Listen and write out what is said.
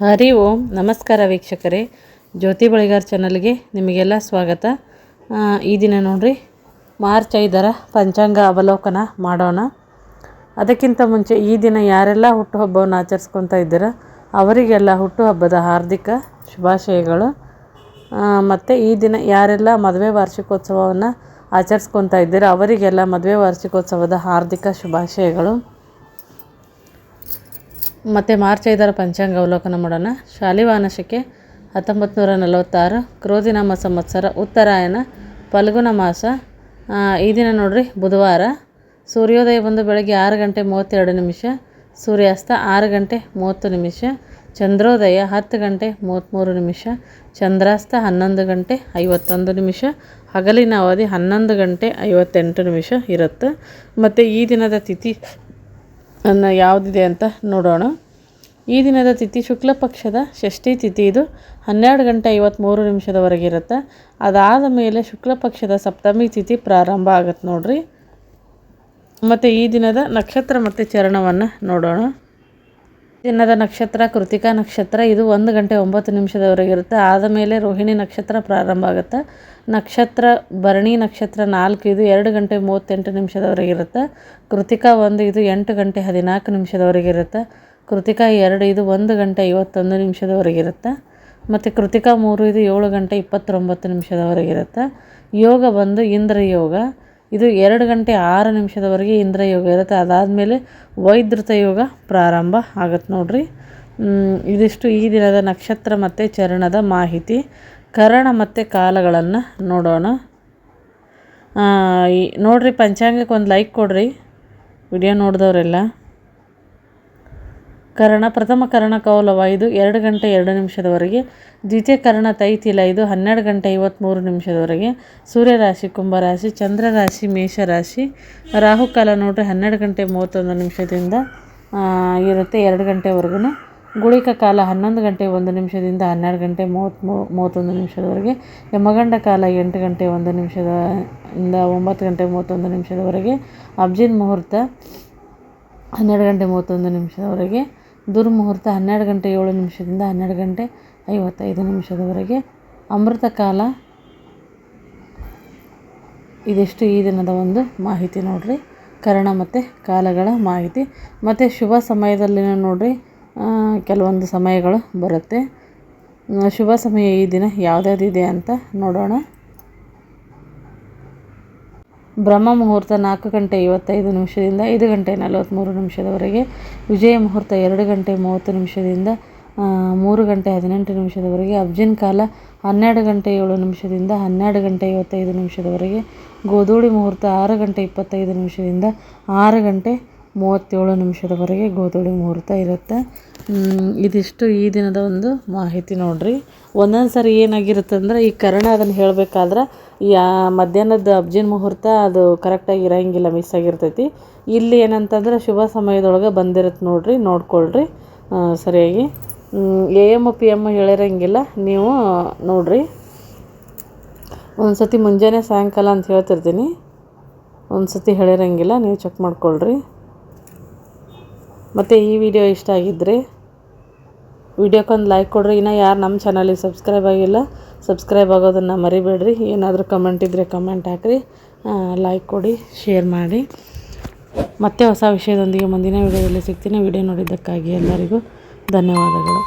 ಹರಿ ಓಂ. ನಮಸ್ಕಾರ ವೀಕ್ಷಕರೇ. ಜ್ಯೋತಿ ಬಳಿಗಾರ್ ಚಾನಲ್ಗೆ ನಿಮಗೆಲ್ಲ ಸ್ವಾಗತ. ಈ ದಿನ ನೋಡ್ರಿ, ಮಾರ್ಚ್ ಐದರ ಪಂಚಾಂಗ ಅವಲೋಕನ ಮಾಡೋಣ. ಅದಕ್ಕಿಂತ ಮುಂಚೆ ಈ ದಿನ ಯಾರೆಲ್ಲ ಹುಟ್ಟುಹಬ್ಬವನ್ನು ಆಚರಿಸ್ಕೊತಾ ಇದ್ದೀರ, ಅವರಿಗೆಲ್ಲ ಹುಟ್ಟುಹಬ್ಬದ ಹಾರ್ದಿಕ ಶುಭಾಶಯಗಳು. ಮತ್ತು ಈ ದಿನ ಯಾರೆಲ್ಲ ಮದುವೆ ವಾರ್ಷಿಕೋತ್ಸವವನ್ನು ಆಚರಿಸ್ಕೊತಾ ಇದ್ದೀರ, ಅವರಿಗೆಲ್ಲ ಮದುವೆ ವಾರ್ಷಿಕೋತ್ಸವದ ಹಾರ್ದಿಕ ಶುಭಾಶಯಗಳು. ಮತ್ತು ಮಾರ್ಚ್ ಐದರ ಪಂಚಾಂಗ ಅವಲೋಕನ ಮಾಡೋಣ. ಶಾಲಿವಾನಶಕ್ಕೆ ಹತ್ತೊಂಬತ್ತು ನೂರ ನಲವತ್ತಾರು, ಕ್ರೋಧಿನಾಮ ಸಂವತ್ಸರ, ಉತ್ತರಾಯಣ ಫಲ್ಗುಣ ಮಾಸ. ಈ ದಿನ ನೋಡ್ರಿ, ಬುಧವಾರ. ಸೂರ್ಯೋದಯ ಬಂದು ಬೆಳಗ್ಗೆ ಆರು ಗಂಟೆ ಮೂವತ್ತೆರಡು ನಿಮಿಷ, ಸೂರ್ಯಾಸ್ತ ಆರು ಗಂಟೆ ಮೂವತ್ತು ನಿಮಿಷ, ಚಂದ್ರೋದಯ ಹತ್ತು ಗಂಟೆ ಮೂವತ್ತ್ಮೂರು ನಿಮಿಷ, ಚಂದ್ರಾಸ್ತ ಹನ್ನೊಂದು ಗಂಟೆ ಐವತ್ತೊಂದು ನಿಮಿಷ, ಹಗಲಿನ ಅವಧಿ ಹನ್ನೊಂದು ಗಂಟೆ ಐವತ್ತೆಂಟು ನಿಮಿಷ ಇರುತ್ತೆ. ಮತ್ತು ಈ ದಿನದ ತಿಥಿ ಅನ್ನ ಯಾವುದಿದೆ ಅಂತ ನೋಡೋಣ. ಈ ದಿನದ ತಿಥಿ ಶುಕ್ಲ ಪಕ್ಷದ ಷಷ್ಠಿ ತಿಥಿ ಇದು. ಹನ್ನೆರಡು ಗಂಟೆ ಐವತ್ತ್ಮೂರು ನಿಮಿಷದವರೆಗೆ ಇರುತ್ತೆ. ಅದಾದ ಮೇಲೆ ಶುಕ್ಲ ಪಕ್ಷದ ಸಪ್ತಮಿ ತಿಥಿ ಪ್ರಾರಂಭ ಆಗತ್ತೆ ನೋಡ್ರಿ. ಮತ್ತು ಈ ದಿನದ ನಕ್ಷತ್ರ ಮತ್ತು ಚರಣವನ್ನು ನೋಡೋಣ. ದಿನದ ನಕ್ಷತ್ರ, ಕೃತಿಕಾ ನಕ್ಷತ್ರ, ಇದು ಒಂದು ಗಂಟೆ ಒಂಬತ್ತು ನಿಮಿಷದವರೆಗೆ ಇರುತ್ತೆ. ಆದ ಮೇಲೆ ರೋಹಿಣಿ ನಕ್ಷತ್ರ ಪ್ರಾರಂಭ ಆಗುತ್ತೆ. ನಕ್ಷತ್ರ, ಭರಣಿ ನಕ್ಷತ್ರ ನಾಲ್ಕು, ಇದು ಎರಡು ಗಂಟೆ ಮೂವತ್ತೆಂಟು ನಿಮಿಷದವರೆಗೆ ಇರುತ್ತೆ. ಕೃತಿಕಾ ಒಂದು, ಇದು ಎಂಟು ಗಂಟೆ ಹದಿನಾಲ್ಕು ನಿಮಿಷದವರೆಗೆ ಇರುತ್ತೆ. ಕೃತಿಕಾ ಎರಡು, ಇದು ಒಂದು ಗಂಟೆ ಐವತ್ತೊಂದು ನಿಮಿಷದವರೆಗೆ ಇರುತ್ತೆ. ಮತ್ತು ಕೃತಿಕಾ ಮೂರು, ಇದು ಏಳು ಗಂಟೆ ಇಪ್ಪತ್ತೊಂಬತ್ತು ನಿಮಿಷದವರೆಗೆ ಇರುತ್ತೆ. ಯೋಗ ಬಂದು ಇಂದ್ರ ಯೋಗ ಇದು ಎರಡು ಗಂಟೆ ಆರು ನಿಮಿಷದವರೆಗೆ ಇಂದ್ರ ಯೋಗ ಇರುತ್ತೆ. ಅದಾದಮೇಲೆ ವೈದ್ಯತ ಯೋಗ ಪ್ರಾರಂಭ ಆಗತ್ತೆ ನೋಡ್ರಿ. ಇದಿಷ್ಟು ಈ ದಿನದ ನಕ್ಷತ್ರ ಮತ್ತು ಚರಣದ ಮಾಹಿತಿ. ಕರಣ ಮತ್ತು ಕಾಲಗಳನ್ನು ನೋಡೋಣ. ನೋಡ್ರಿ ಪಂಚಾಂಗಕ್ಕೆ ಒಂದು ಲೈಕ್ ಕೊಡ್ರಿ. ವಿಡಿಯೋ ನೋಡಿದವರೆಲ್ಲ. ಕರ್ಣ, ಪ್ರಥಮ ಕರಣ ಕೌಲವ ಇದು ಎರಡು ಗಂಟೆ ಎರಡು ನಿಮಿಷದವರೆಗೆ. ದ್ವಿತೀಯ ಕರಣ ತೈತಿಲ ಇದು ಹನ್ನೆರಡು ಗಂಟೆ ಐವತ್ತ್ಮೂರು ನಿಮಿಷದವರೆಗೆ. ಸೂರ್ಯರಾಶಿ, ಕುಂಭರಾಶಿ, ಚಂದ್ರರಾಶಿ, ಮೇಷರಾಶಿ. ರಾಹುಕಾಲ ನೋಡ್ರಿ, ಹನ್ನೆರಡು ಗಂಟೆ ಮೂವತ್ತೊಂದು ನಿಮಿಷದಿಂದ ಇರುತ್ತೆ ಎರಡು ಗಂಟೆವರೆಗೂ ಗುಳಿಕ ಕಾಲ ಹನ್ನೊಂದು ಗಂಟೆ ಒಂದು ನಿಮಿಷದಿಂದ ಹನ್ನೆರಡು ಗಂಟೆ ಮೂವತ್ತ್ಮೂ ಮೂವತ್ತೊಂದು ನಿಮಿಷದವರೆಗೆ. ಯಮಗಂಡ ಕಾಲ ಎಂಟು ಗಂಟೆ ಒಂದು ನಿಮಿಷದ ಇಂದ ಒಂಬತ್ತು ಗಂಟೆ ಮೂವತ್ತೊಂದು ನಿಮಿಷದವರೆಗೆ. ಅಬ್ಜಿನ್ ಮುಹೂರ್ತ ಹನ್ನೆರಡು ಗಂಟೆ ಮೂವತ್ತೊಂದು ನಿಮಿಷದವರೆಗೆ. ದುರ್ಮುಹೂರ್ತ ಹನ್ನೆರಡು ಗಂಟೆ ಏಳು ನಿಮಿಷದಿಂದ ಹನ್ನೆರಡು ಗಂಟೆ ಐವತ್ತೈದು ನಿಮಿಷದವರೆಗೆ ಅಮೃತ ಕಾಲ. ಇದಿಷ್ಟು ಈ ದಿನದ ಒಂದು ಮಾಹಿತಿ ನೋಡಿರಿ. ಕರ್ಣ ಮತ್ತು ಕಾಲಗಳ ಮಾಹಿತಿ. ಮತ್ತು ಶುಭ ಸಮಯದಲ್ಲಿನ ನೋಡಿರಿ. ಕೆಲವೊಂದು ಸಮಯಗಳು ಬರುತ್ತೆ. ಶುಭ ಸಮಯ ಈ ದಿನ ಯಾವುದ್ಯಾವ್ದಿದೆ ಅಂತ ನೋಡೋಣ. ಬ್ರಹ್ಮ ಮುಹೂರ್ತ ನಾಲ್ಕು ಗಂಟೆ ಐವತ್ತೈದು ನಿಮಿಷದಿಂದ ಐದು ಗಂಟೆ ನಲವತ್ತ್ಮೂರು ನಿಮಿಷದವರೆಗೆ, ವಿಜಯ ಮುಹೂರ್ತ ಎರಡು ಗಂಟೆ ಮೂವತ್ತು ನಿಮಿಷದಿಂದ ಮೂರು ಗಂಟೆ ಹದಿನೆಂಟು ನಿಮಿಷದವರೆಗೆ, ಅಬ್ಜಿನ್ ಕಾಲ ಹನ್ನೆರಡು ಗಂಟೆ ಏಳು ನಿಮಿಷದಿಂದ ಹನ್ನೆರಡು ಗಂಟೆ ಐವತ್ತೈದು ನಿಮಿಷದವರೆಗೆ, ಗೋಧೂಳಿ ಮುಹೂರ್ತ ಆರು ಗಂಟೆ ಇಪ್ಪತ್ತೈದು ನಿಮಿಷದಿಂದ ಆರು ಗಂಟೆ ಮೂವತ್ತೇಳು ನಿಮಿಷದವರೆಗೆ ಗೋಧೂಳಿ ಮುಹೂರ್ತ ಇರುತ್ತೆ. ಇದಿಷ್ಟು ಈ ದಿನದ ಒಂದು ಮಾಹಿತಿ ನೋಡಿರಿ. ಒಂದೊಂದು ಸರಿ ಏನಾಗಿರುತ್ತೆ ಅಂದರೆ, ಈ ಕರ್ಣ ಅದನ್ನು ಹೇಳಬೇಕಾದ್ರೆ ಯಾ ಮಧ್ಯಾಹ್ನದ ಅಬ್ಜಿನ ಮುಹೂರ್ತ ಅದು ಕರೆಕ್ಟಾಗಿ ಇರೋಂಗಿಲ್ಲ ಮಿಸ್ ಆಗಿರ್ತೈತಿ. ಇಲ್ಲಿ ಏನಂತಂದ್ರೆ, ಶುಭ ಸಮಯದೊಳಗೆ ಬಂದಿರುತ್ತೆ ನೋಡಿರಿ, ನೋಡ್ಕೊಳ್ರಿ. ಸರಿಯಾಗಿ. ಎ ಎಂ ಪಿ ಎಂ ಹೇಳಿರಂಗಿಲ್ಲ, ನೀವು ನೋಡಿರಿ. ಒಂದು ಸತಿ ಮುಂಜಾನೆ ಸಾಯಂಕಾಲ ಅಂತ ಹೇಳ್ತಿರ್ತೀನಿ. ಒಂದು ಸತಿ ಹೇಳಿರಂಗಿಲ್ಲ, ನೀವು ಚೆಕ್ ಮಾಡ್ಕೊಳ್ರಿ. ಮತ್ತು ಈ ವಿಡಿಯೋ ಇಷ್ಟ ಆಗಿದ್ದರೆ ವಿಡಿಯೋಕ್ಕೊಂದು ಲೈಕ್ ಕೊಡ್ರಿ. ಇನ್ನು ಯಾರು ನಮ್ಮ ಚಾನಲಿಗೆ ಸಬ್ಸ್ಕ್ರೈಬ್ ಆಗಿಲ್ಲ ಸಬ್ಸ್ಕ್ರೈಬ್ ಆಗೋದನ್ನು ಮರಿಬೇಡ್ರಿ. ಏನಾದರೂ ಕಮೆಂಟ್ ಇದ್ದರೆ ಕಮೆಂಟ್ ಹಾಕ್ರಿ. ಲೈಕ್ ಕೊಡಿ ಶೇರ್ ಮಾಡಿ. ಮತ್ತೆ ಹೊಸ ವಿಷಯದೊಂದಿಗೆ ಮುಂದಿನ ವಿಡಿಯೋದಲ್ಲಿ ಸಿಗ್ತೀನಿ. ವಿಡಿಯೋ ನೋಡಿದ್ದಕ್ಕಾಗಿ ಎಲ್ಲರಿಗೂ ಧನ್ಯವಾದಗಳು.